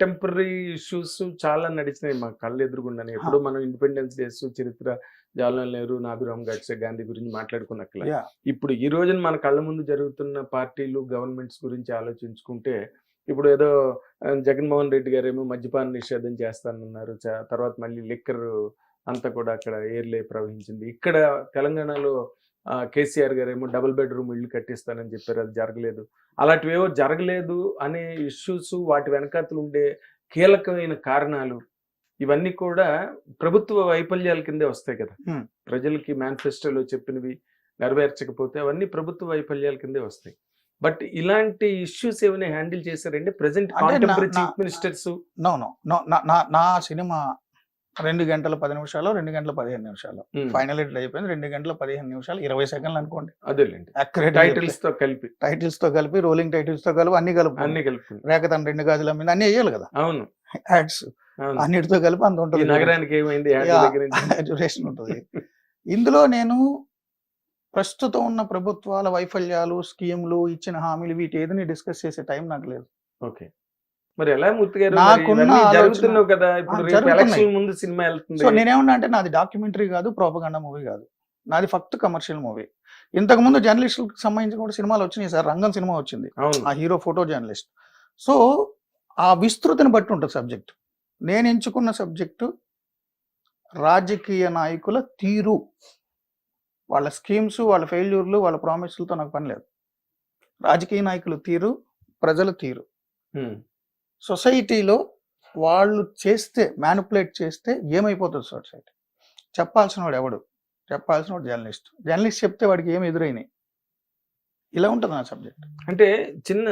Contemporary issues చాలా నడిచినాయి. మా కళ్ళు ఎదురుగుండానే. ఎప్పుడు మనం ఇండిపెండెన్స్ డేస్ చరిత్ర జవహర్లాల్ నెహ్రూ నాథురామ్ గడ్సే గాంధీ గురించి మాట్లాడుకున్నట్ల. ఇప్పుడు ఈ రోజున మన కళ్ళ ముందు జరుగుతున్న పార్టీలు గవర్నమెంట్స్ గురించి ఆలోచించుకుంటే ఇప్పుడు ఏదో జగన్మోహన్ రెడ్డి గారు ఏమో మద్యపాన నిషేధం చేస్తానన్నారు. తర్వాత మళ్ళీ లిక్కర్ అంతా కూడా అక్కడ ఏర్లే ప్రవహించింది. ఇక్కడ తెలంగాణలో కేసీఆర్ గారు ఏమో డబుల్ బెడ్రూమ్ ఇల్లు కట్టిస్తానని చెప్పారు అది జరగలేదు. అలాంటివేవో జరగలేదు అనే ఇష్యూస్ వాటి వెనకాతలు ఉండే కీలకమైన కారణాలు ఇవన్నీ కూడా ప్రభుత్వ వైఫల్యాల కిందే వస్తాయి కదా. ప్రజలకి మేనిఫెస్టోలో చెప్పినవి నెరవేర్చకపోతే అవన్నీ ప్రభుత్వ వైఫల్యాల కిందే వస్తాయి. బట్ ఇలాంటి ఇష్యూస్ ఏమైనా హ్యాండిల్ కాంటెంపరీ నా- చీఫ్ మినిస్టర్స్ నా- నా నా సినిమా రెండు గంటల పది నిమిషాలు రెండు గంటల పదిహేను నిమిషాలు. ఫైనల్ ఎడిట్ అయిపోయింది రెండు గంటల పదిహేను నిమిషాలు ఇరవై సెకండ్లు అనుకోండి. అదేలేండి. అక్యురేట్ టైటిల్స్తో కలిపి. టైటిల్స్తో కలిపి రోలింగ్ టైటిల్స్తో కలిపి అన్ని కలుపు అన్ని కలుపుకుంది రేఖ తన రెండు గాజుల మీద అన్ని వేయాలి కదా. అవును. యాడ్స్ అన్నిటితో కలిపి అంత ఉంటుంది నగరానికి ఏమైంది? డ్యూరేషన్ ఉంటుంది. ఇందులో నేను ప్రస్తుతం ఉన్న ప్రభుత్వాల వైఫల్యాలు స్కీమ్లు ఇచ్చిన హామీలు వీటి ఏదని డిస్కస్ చేసే టైం నాకు లేదు. ఓకే. మరి ఎలా మూర్తి గారు? నాకున్న జరుగుతున్నావు కదా. ఇప్పుడు. ఎలక్షన్ ముందు సినిమా వెళ్తుంది. సో నేనేమన్నా అంటే నాది డాక్యుమెంటరీ కాదు ప్రోపగండా మూవీ కాదు. నాది ఫక్త్ కమర్షియల్ మూవీ. ఇంతకు ముందు జర్నలిస్టులకు సంబంధించి కూడా సినిమాలు వచ్చినాయి సార్. రంగం సినిమా వచ్చింది. ఆ హీరో ఫోటో జర్నలిస్ట్. సో ఆ విస్తృతిని బట్టి ఉంటుంది సబ్జెక్ట్. నేను ఎంచుకున్న సబ్జెక్టు రాజకీయ నాయకుల తీరు. వాళ్ళ స్కీమ్స్ వాళ్ళ ఫెయిల్యూర్లు వాళ్ళ ప్రామిస్లతో నాకు పని లేదు. రాజకీయ నాయకుల తీరు ప్రజల తీరు. సొసైటీలో వాళ్ళు చేస్తే మ్యానిపులేట్ చేస్తే ఏమైపోతుంది సొసైటీ? చెప్పాల్సిన వాడు ఎవడు? చెప్పాల్సిన వాడు జర్నలిస్ట్. జర్నలిస్ట్ చెప్తే వాడికి ఏమి ఎదురైనాయి? ఇలా ఉంటుంది నా సబ్జెక్ట్. అంటే చిన్న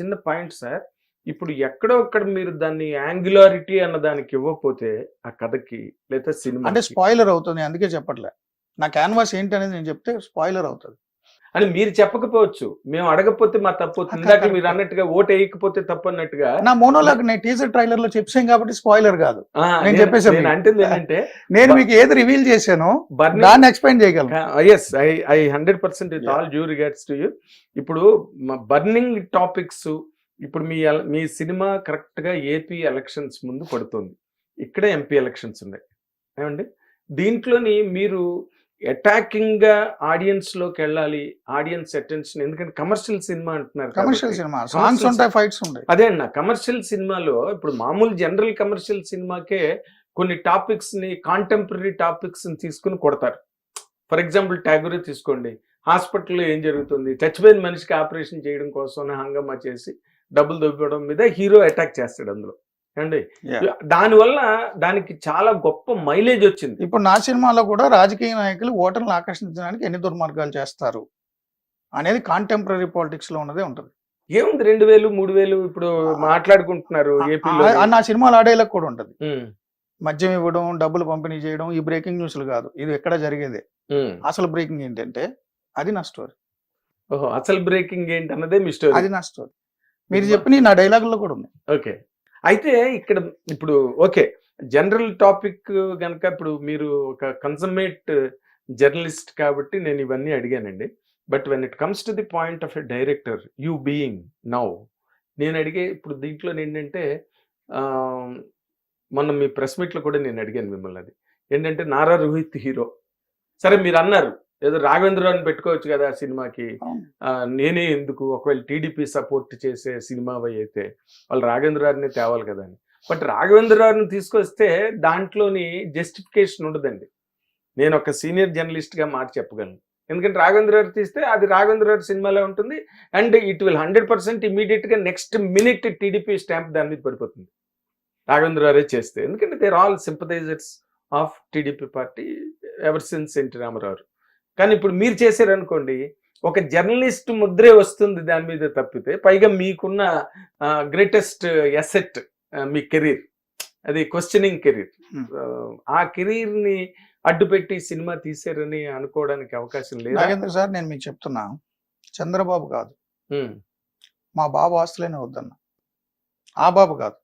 చిన్న పాయింట్ సార్. ఇప్పుడు ఎక్కడో అక్కడ మీరు దాన్ని యాంగులారిటీ అన్న దానికి ఇవ్వకపోతే ఆ కథకి లేదా సినిమా అంటే స్పాయిలర్ అవుతుంది అందుకే చెప్పట్లే. నా క్యాన్వాస్ ఏంటి అనేది నేను చెప్తే స్పాయిలర్ అవుతుంది. అని మీరు చెప్పకపోవచ్చు. మేము అడగకపోతే మా తప్పు ఇందాక. మీరు అన్నట్టుగా ఓటు వేయకపోతే తప్పు అన్నట్టుగా నా మోనోలాగ్ నేను టీజర్ ట్రైలర్లో చెప్పాను కాబట్టి స్పాయిలర్ కాదు. నేను నేను- చెప్పేసాను. అంటుంది ఏంటంటే నేను మీకు ఏది రివీల్ చేశానో దాన్ని ఎక్స్ప్లెయిన్ చేయగలను. Yes I I hundred percent. All due regards to you ఇప్పుడు బర్నింగ్ టాపిక్స్ ఇప్పుడు మీ మీ సినిమా కరెక్ట్గా ఏపీ ఎలక్షన్స్ ముందు పడుతుంది ఇక్కడే ఎంపీ ఎలక్షన్స్ ఉన్నాయి. ఏమండి? దీంట్లోని మీరు అటాకింగ్గా ఆడియన్స్లోకి వెళ్ళాలి ఆడియన్స్ అటెన్షన్ ఎందుకంటే కమర్షియల్ సినిమా అంటున్నారు కమర్షియల్. సినిమా సాంగ్స్ ఉంటాయి ఫైట్స్ ఉంటాయి. అదే అన్న కమర్షియల్ సినిమాలో ఇప్పుడు మామూలు జనరల్ కమర్షియల్ సినిమాకే కొన్ని టాపిక్స్ని కాంటెంపరీ టాపిక్స్ని తీసుకుని కొడతారు. ఫర్ ఎగ్జాంపుల్ ట్యాగూరే తీసుకోండి హాస్పిటల్లో ఏం జరుగుతుంది చచ్చిపోయిన మనిషికి ఆపరేషన్ చేయడం కోసం హంగమా చేసి డబ్బులు దొబ్బడం మీద హీరో అటాక్ చేస్తాడు అందులో. Yeah. దానివల్ల దానికి చాలా గొప్ప మైలేజ్ వచ్చింది. ఇప్పుడు నా సినిమాలో కూడా రాజకీయ నాయకులు ఓటర్లను ఆకర్షించడానికి ఎన్ని దుర్మార్గాలు చేస్తారు అనేది కాంటెంపరీ పాలిటిక్స్లో ఉన్నదే ఉంటుంది. ఏముంది? రెండు వేలు మూడు వేలు ఇప్పుడు మాట్లాడుకుంటున్నారు నా సినిమాలు ఆడేలకు కూడా ఉంటుంది. మద్యం ఇవ్వడం డబ్బులు పంపిణీ చేయడం ఈ బ్రేకింగ్ న్యూస్లు కాదు. ఇది ఎక్కడ జరిగేదే. అసలు బ్రేకింగ్ ఏంటంటే అది నా స్టోరీ ఓహో అసలు బ్రేకింగ్ ఏంటి అన్నదే మీ స్టోరీ అది నా స్టోరీ మీరు చెప్పిన నా డైలాగుల్లో కూడా ఉంది ఓకే. అయితే ఇక్కడ ఇప్పుడు ఓకే. జనరల్ టాపిక్ కనుక ఇప్పుడు మీరు ఒక కన్సమేట్ జర్నలిస్ట్ కాబట్టి నేను ఇవన్నీ అడిగానండి. But when it comes to the point of a director you being now నేను అడిగే ఇప్పుడు దీంట్లో ఏంటంటే మొన్న మీ ప్రెస్ మీట్లో కూడా నేను అడిగాను మిమ్మల్ని అది. ఏంటంటే నారా రోహిత్ హీరో. సరే మీరు అన్నారు ఏదో రాఘవేంద్రరావుని పెట్టుకోవచ్చు కదా ఆ సినిమాకి. నేనే ఎందుకు? ఒకవేళ టీడీపీ సపోర్ట్ చేసే సినిమా అయితే వాళ్ళు రాఘవేంద్రరావుని తేవాలి కదా అని. బట్ రాఘవేంద్రరావుని తీసుకొస్తే దాంట్లోని జస్టిఫికేషన్ ఉండదండి. నేను ఒక సీనియర్ జర్నలిస్ట్గా మాట చెప్పగలను. ఎందుకంటే రాఘవేంద్రరావు తీస్తే అది రాఘవేంద్రరావు సినిమాలో ఉంటుంది. And it will hundred percent ఇమీడియట్గా నెక్స్ట్ మినిట్ టీడీపీ స్టాంప్ దాని మీద పడిపోతుంది. రాఘవేంద్రరావు చేస్తే. ఎందుకంటే there all sympathisers of TDP party ever since NT Rama Rao కానీ ఇప్పుడు మీరు చేశారనుకోండి ఒక జర్నలిస్ట్ ముద్రే వస్తుంది దాని మీద తప్పితే పైగా మీకున్న గ్రేటెస్ట్ ఎసెట్ మీ కెరీర్ అది క్వశ్చనింగ్ కెరీర్. ఆ కెరీర్ని అడ్డుపెట్టి సినిమా తీసారని అనుకోవడానికి అవకాశం లేదా? నాగేంద్ర సార్ నేను మీకు చెప్తున్నా. చంద్రబాబు కాదు. మా బాబు ఆస్తులేనే వద్దన్న. ఆ బాబు కాదు.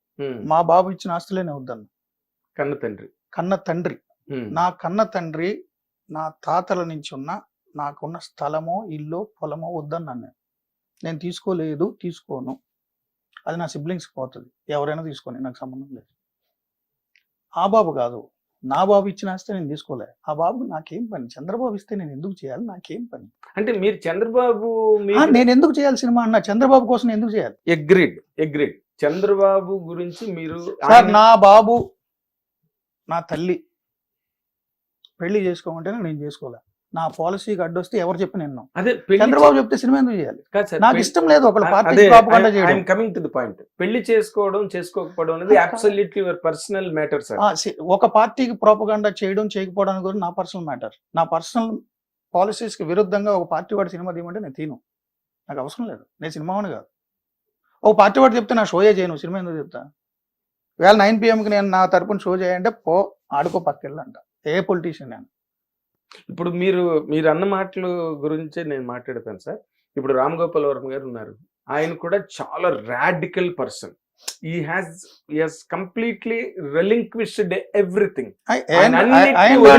మా బాబు ఇచ్చిన ఆస్తులేనే వద్దన్న. కన్న తండ్రి. కన్న తండ్రి. నా కన్న తండ్రి నా తాతల నుంచి ఉన్న నాకున్న స్థలమో ఇల్లు పొలమో వద్దన్నాను నేను. నేను తీసుకోలేదు తీసుకోను. అది నా సిబ్లింగ్స్కి పోతుంది. ఎవరైనా తీసుకొని నాకు సంబంధం లేదు. ఆ బాబు కాదు. నా బాబు ఇచ్చిన ఆస్తి నేను తీసుకోలే. ఆ బాబు నాకేం పని? చంద్రబాబు ఇస్తే నేను ఎందుకు చేయాలి? నాకేం పని? అంటే మీరు చంద్రబాబు నేను ఎందుకు చేయాలి సినిమా అన్న? చంద్రబాబు కోసం ఎందుకు చేయాలి? ఎగ్రిడ్ ఎగ్రిడ్ చంద్రబాబు గురించి మీరు నా బాబు నా తల్లి పెళ్ళి చేసుకోమంటేనే నేను చేసుకోలే. నా పాలసీకి అడ్డొస్తే ఎవరు చెప్పి నేను అదే పెళ్ళి చంద్రబాబు చెప్తే సినిమా ఎందుకు చేయాలి? నాకు ఇష్టం లేదు ఒకళ్ళ పార్టీ చేయడం. కమింగ్ టు ది పాయింట్ పెళ్ళి చేసుకోవడం చేసుకోకపోవడం అనేది ఆ, absolutely your personal matter sir ఒక పార్టీకి ప్రాపగండా చేయడం చేయకపోవడానికి కూడా నా పర్సనల్ మ్యాటర్ నా పర్సనల్ పాలసీస్కి విరుద్ధంగా ఒక పార్టీ వాడు సినిమా తీయమంటే నేను తీను నాకు అవసరం లేదు. నేను సినిమా వాడిని కాదు. ఒక పార్టీ వాడు చెప్తే నా షోయే చేయను? సినిమా ఎందుకు చెప్తా? వేళ నైన్ పిఎంకి నేను నా తరపున షో చేయంటే పో ఆడుకో పక్కెళ్ళంట. ఏ పొలిటీషియన్ నేను ఇప్పుడు మీరు మీరు అన్న మాటలు గురించే నేను మాట్లాడతాను సార్. ఇప్పుడు రామ్ గోపాల్ వర్మ గారు ఉన్నారు. ఆయన కూడా చాలా radical person he has he's completely relinquished everything ఆయన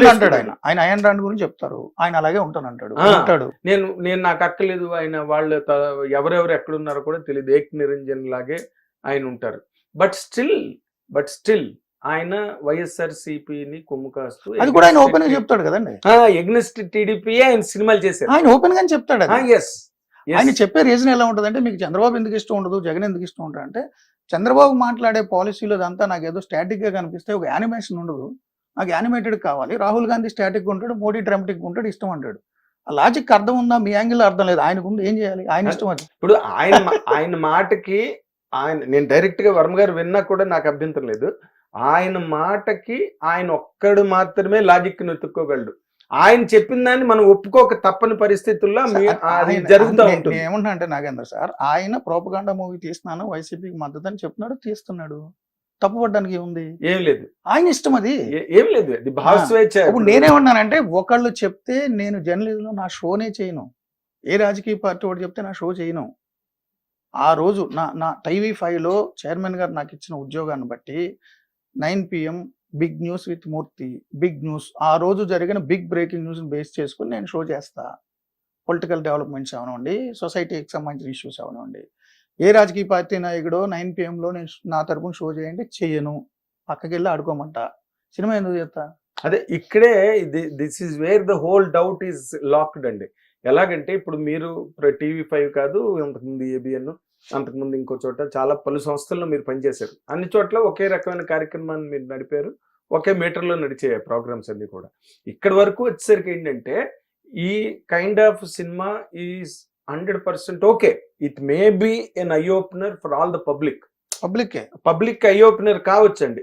అంటాడు ఆయన. బ్రాండ్ గురించి చెప్తారు. ఆయన అలాగే ఉంటాను అంటాడు ఆ. ఉంటాడు. నేను నేను నాకు అక్కలేదు ఆయన వాళ్ళ ఎవరెవరు ఎక్కడున్నారో కూడా తెలియదు ఏక్ నిరంజన్ లాగే ఆయన ఉంటారు. బట్ స్టిల్ బట్ స్టిల్ ఆయన వైఎస్ఆర్ సిపిని కొమ్ము కాస్తూ అది కూడా ఆయన ఓపెన్గా చెప్తాడు కదండి? ఎగ్నెస్ట్ టీడీపీ ఆయన సినిమాలు చేశారు. ఆయన ఓపెన్ గానే చెప్తాడు. ఎస్ ఆయన చెప్పే రీజన్ ఎలా ఉంటుంది అంటే మీకు చంద్రబాబు ఎందుకు ఇష్టం ఉండదు జగన్ ఎందుకు ఇష్టం ఉంటుంది అంటే చంద్రబాబు మాట్లాడే పాలసీలో అదంతా నాకు ఏదో స్టాటిక్గా కనిపిస్తే ఒక యానిమేషన్ ఉండదు. నాకు యానిమేటెడ్ కావాలి. రాహుల్ గాంధీ స్టాటిక్ ఉంటాడు మోడీ డ్రామాటిక్ ఉంటాడు ఇష్టం అంటాడు. ఆ లాజిక్ అర్థం ఉందా? మీ యాంగిల్ అర్థం లేదు. ఆయనకు ఉంది ఏం చేయాలి? ఆయన ఇష్టం అది. ఇప్పుడు ఆయన ఆయన మాటకి ఆయన నేను డైరెక్ట్గా వర్మ గారు విన్నా కూడా నాకు అభ్యంతరం లేదు. ఆయన మాటకి ఆయన ఒక్కడు మాత్రమే లాజిక్ ఎత్తుక్కోగలడు ఆయన చెప్పిన దాన్ని మనం ఒప్పుకోక తప్పని పరిస్థితుల్లో జరుగుతూ ఉంటుంది. ఏమంటున్నా అంటే నాగేంద్ర సార్ ఆయన ప్రోపగాండా మూవీ తీస్తున్నాను వైసీపీకి మద్దతు అని చెప్తున్నాడు తీస్తున్నాడు. తప్పుపడడానికి ఏముంది? ఏం లేదు. ఆయన ఇష్టం అది. ఏ- లేదు. అది భావ ఆ, స్వేచ్ఛ. ఇప్పుడు నేనేమన్నానంటే ఒకళ్ళు చెప్తే నేను జర్నలిజంలో నా షోనే చేయను. ఏ రాజకీయ పార్టీ వాడు చెప్తే నా షో చేయను. ఆ రోజు నా నా టీవీ ఫైవ్లో చైర్మన్ గారు నాకు ఇచ్చిన ఉద్యోగాన్ని బట్టి nine PM big news with Murthy big news ఆ రోజు జరిగిన బిగ్ బ్రేకింగ్ న్యూస్ని బేస్ చేసుకుని నేను షో చేస్తా. పొలిటికల్ డెవలప్మెంట్స్ అవనివ్వండి సొసైటీకి సంబంధించిన ఇష్యూస్ అవనివ్వండి ఏ రాజకీయ పార్టీ నాయకుడో నైన్ పిఎంలో నేను నా తరపున షో చేయండి చేయను. పక్కకి వెళ్ళి ఆడుకోమంట. సినిమా ఎందుకు చేస్తా? అదే ఇక్కడే this is where the whole doubt is locked అండి. ఎలాగంటే ఇప్పుడు మీరు టీవీ ఫైవ్ కాదు అంతకుముందు ఏబిఎన్ అంతకుముందు ఇంకో చోట చాలా పలు సంస్థల్లో మీరు పనిచేశారు. అన్ని చోట్ల ఒకే రకమైన కార్యక్రమాన్ని మీరు నడిపారు. ఒకే మీటర్లో నడిచే ప్రోగ్రామ్స్ అన్ని కూడా. ఇక్కడి వరకు వచ్చేసరికి ఏంటంటే ఈ kind of cinema is hundred percent okay. It may be an eye opener for all the public. పబ్లిక్కే public eye opener కావచ్చండి.